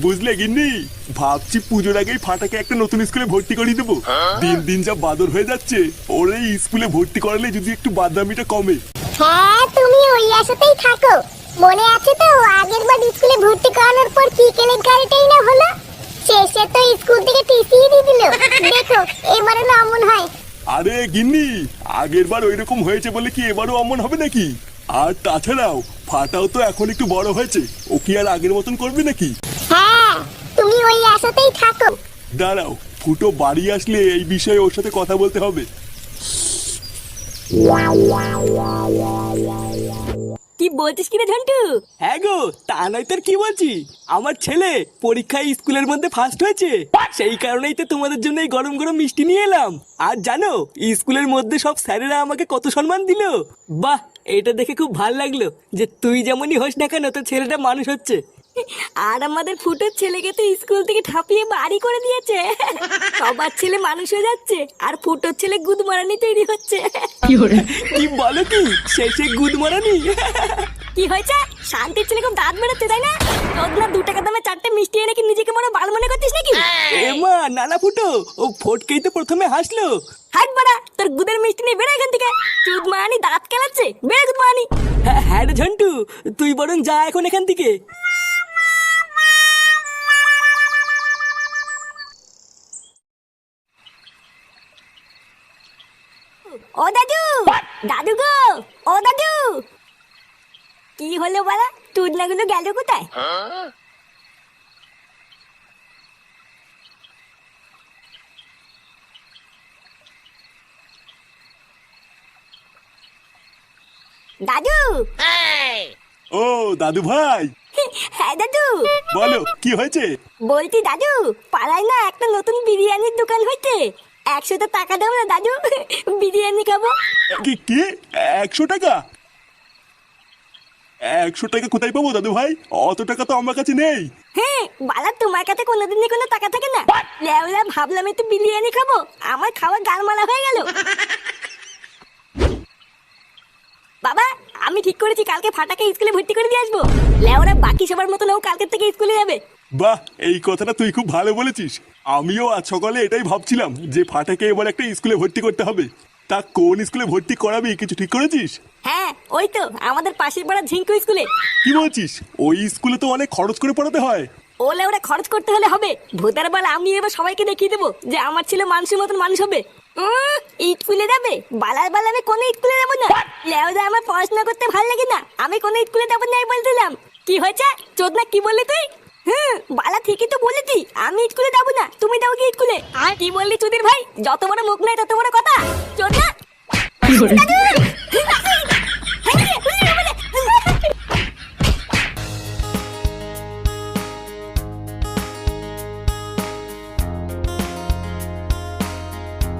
বুঝলে গিন্নি? ভাবছি পুজোর আগেই ফাটাকে একটা নতুন স্কুলে ভর্তি করিয়ে দেবো। দিন দিন যা বাদর হয়ে যাচ্ছে ওর এই স্কুলে ভর্তি করালে যদি একটু বাদামিটা কমে। হ্যাঁ তুমি ওই আশাতেই থাকো। মনে আছে তো আগের বার স্কুলে ভর্তি করানোর পর কি কেলেঙ্কারিটাই না হলো? শেষে তো স্কুল থেকে টিসিয়ে দিয়ে দিল। দেখো এবারে না অমন হয়। আরে গিন্নি আগের বার ওই রকম হয়েছে বলে কি এবারও অমন হবে নাকি? আর তাছাড়াও ফাটাও তো এখন একটু বড় হয়েছে। ও কি আর আগের মতন করবে নাকি? হ্যাঁ ওই আশাতেই থাকো। দাঁড়াও ফুটো বাড়ি আসলে এই বিষয়ে ওর সাথে কথা বলতে হবে। কি বলছিস কিরে ঝন্টু? হ্যাঁ গো তা নয় তোর কি বলছি? আমার ছেলে পরীক্ষায় স্কুলের মধ্যে ফার্স্ট হয়েছে। সেই কারণেই তো তোমাদের জন্য এই গরম গরম মিষ্টি নিয়ে এলাম। আর জানো স্কুলের মধ্যে সব স্যারেরা আমাকে কত সম্মান দিল। বাহ এটা দেখে খুব ভালো লাগল যে তুই যেমনই হোস না কেন তোর ছেলেটা মানুষ হচ্ছে। আর আমাদের ফুটোর ছেলেকে তো স্কুল থেকে ঠাপিয়ে বাড়ি করে দিয়েছে। সবার ছেলে মানুষ হয়ে যাচ্ছে আর ফুটোর ছেলে গুদ মারানি তৈরি হচ্ছে। কি বলো কি? শেষে গুদ মারানি কি হয়েছে? শান্তির ছেলে খুব দাঁত বেরোচ্ছে তাই না? তোর না দু টাকা দামে চারটে মিষ্টি এনে কি নিজেকে বড় ভালো মনে করছিস নাকি? এ মা নানা ফুটো ও ফটকেই তো প্রথমে হাসলো। হাট বাড়া তোর গুদের মিষ্টি নিয়ে বেরো এখান থেকে। চুদ মারানি দাঁত কেলাচ্ছে বেরো গুদ মারানি হ্যাঁ হ্যাঁ রে ঝন্টু তুই বরং যা এখন এখান থেকে। ও দাদু! দাদু গো! ও দাদু! কি হলো বলা? গেল কোথায়? দাদু! ও দাদু ভাই! হ্যাঁ দাদু! বলো কি হয়েছে? বলছি দাদু পাড়ায় না একটা নতুন বিরিয়ানির দোকান হইতে একশোটা টাকা দাও না দাদু। বিরিয়ানি খাব। কি কি? একশো টাকা? একশো টাকা কোথায় পাবো দাদু ভাই? অত টাকা তো আমার কাছে নেই। হ্যাঁ বালা তোমার কাছে কোনোদিনই কোনো টাকা থাকে না। লেওলা ভাবলাম একটু বিরিয়ানি খাব। আমার খাওয়া গালমালা হয়ে গেল। বাবা আমি ঠিক করেছি কালকে ফাটাকে স্কুলে ভর্তি করে দিয়ে আসব। লেওরা বাকি সবার মতো ও কালকের থেকে স্কুলে যাবে। বাহ এই কথাটা তুই খুব ভালো বলেছিস। আমিও আজ সকালে এটাই ভাবছিলাম যে ফাটাকে এবার একটা স্কুলে ভর্তি করতে হবে। তা কোন স্কুলে ভর্তি করাবি কিছু ঠিক করেছিস? হ্যাঁ ওই তো আমাদের পাশের পাড়া ঝিঙ্কু স্কুলে। কি বলছিস? ওই স্কুলে তো অনেক খরচ করে পড়াতে হয়। ও লেওরা খরচ করতে হলে হবে। ভূতের বল আমি এবার সবাইকে দেখিয়ে দেবো যে আমার ছেলে মানুষের মতন মানুষ হবে। উম, স্কুলে যাবে? বালার বাল আমি কোনো স্কুলে যাব না। লেওদা আমার পড়াশোনা করতে ভালো লাগে না। আমি কোনো স্কুলে যাব না বলছিলাম। কি হয়েছে? চোদনা কি বললি তুই? হুম বালা ঠিকই তো বলেছি। আমি স্কুলে যাব না তুমি যাও কি স্কুলে। আর কি বললি চুদির ভাই? যত বড় মুখ নাই তত বড় কথা। চল দাদু!